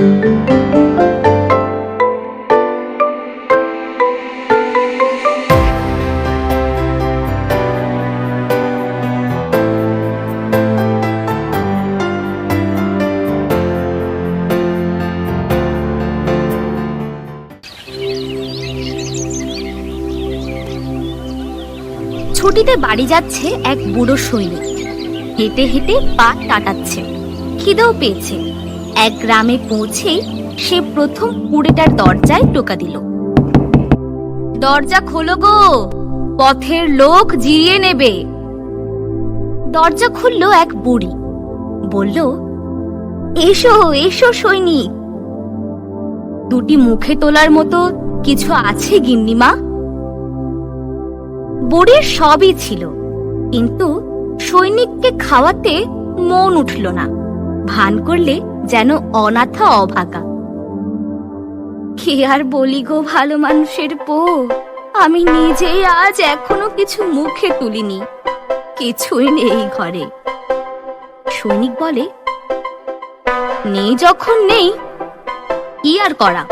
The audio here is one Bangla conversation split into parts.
ছুটিতে বাড়ি যাচ্ছে এক বুড়ো সৈনিক। হেঁটে হেঁটে পা টাটাচ্ছে। খিদেও পেয়েছে। এক গ্রামে পৌঁছেই সে প্রথম কুড়েটার দরজায় টোকা দিল। দরজা খোলো গো, পথের লোক জিরিয়ে নেবে। দরজা খুলল এক বুড়ি, বলল, এসো এসো সৈনিক। দুটি মুখে তোলার মতো কিছু আছে গিন্নিমা? বুড়ির সবই ছিল, কিন্তু সৈনিককে খাওয়াতে মন উঠল না। ভান করলে যেন অনাথা অভাগা। কি আর বলি গো ভালো মানুষের পো আমি নিজেই আজ এখনও কিছু মুখে তুলিনি। কিছুই নেই ঘরে। সৈনিক বলে, নেই যখন নেই, কি আর করা?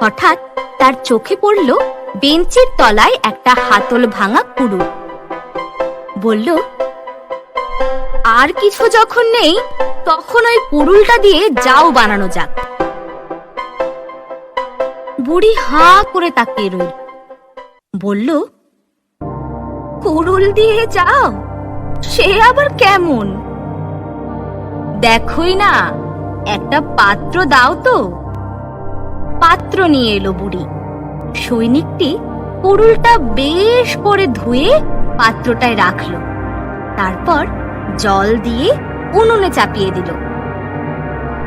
হঠাৎ তার চোখে পড়ল বেঞ্চের তলায় একটা হাতল ভাঙা কুড়ুল। বলল, আর কিছু যখন নেই তখন ওই কুড়ুলটা দিয়ে যাও বানানো যাক। বুড়ি হা করে তাকিয়ে রইল। বলল কুড়ুল দিয়ে যাও? সে আবার কেমন? দেখোই না, একটা পাত্র দাও তো। পাত্র নিয়ে এলো বুড়ি। সৈনিকটি কুড়ুলটা বেশ করে ধুয়ে পাত্রটায় রাখল। তারপর জল দিয়ে উনুনে চাপিয়ে দিল।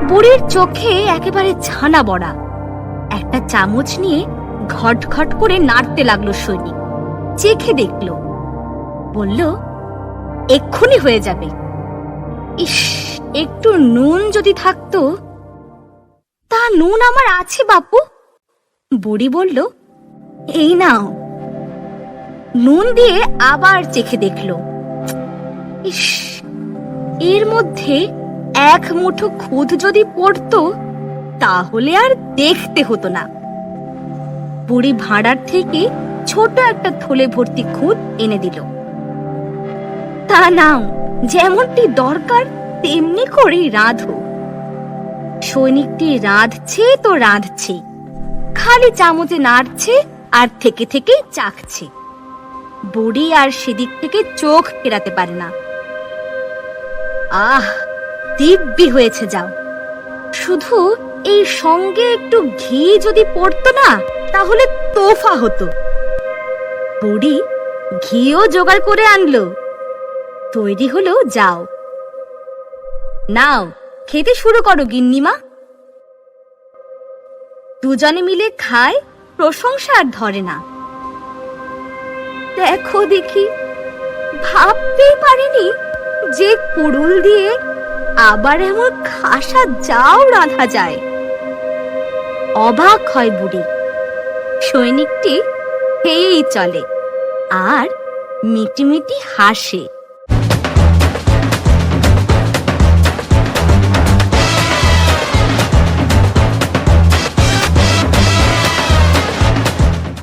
বুড়ির চোখে একেবারে ছানা বড়া। একটা চামচ নিয়ে ঘট ঘট করে নাড়তে লাগল সৈনিক। চেখে দেখল। বলল, এক্ষুনি হয়ে যাবে। ইস, একটু নুন যদি থাকতো? তা নুন আমার আছে বাপু। বুড়ি বলল, এই নাও। নুন দিয়ে আবার চেখে দেখল। ইস এর মধ্যে এক মুঠো খুদ যদি পড়তো, তাহলে আর দেখতে হতো না। বুড়ি ভাড়ার থেকে ছোট একটা থলে ভর্তি খুদ এনে দিল। তা নাও, যেমনটি দরকার, তেমনি করেই রাঁধো। সৈনিকটি রাঁধছে তো রাঁধছে। খালি চামচে নাড়ছে আর থেকে থেকে চাখছে বুড়ি আর সেদিক থেকে চোখ ফেরাতে পারে না। আহ, দিব্যি হয়েছে যাও। শুধু এই সঙ্গে একটু ঘি যদি পড়তো না, তাহলে তোফা হতো। বুড়ি ঘিও জোগাড় করে আনলো। তৈরি হলো, যাও। নাও, খেতে শুরু করো, গিন্নিমা। দুজনে মিলে খায়, প্রশংসা আর ধরে না। দেখো দেখি, ভাবতেই পারিনি যে কুড়ুল দিয়ে আবার এমন খাসা যাও রাঁধা যায়। অবাক হয় বুড়ি। সৈনিকটি হেয়েই চলে, আর মিটিমিটি হাসে।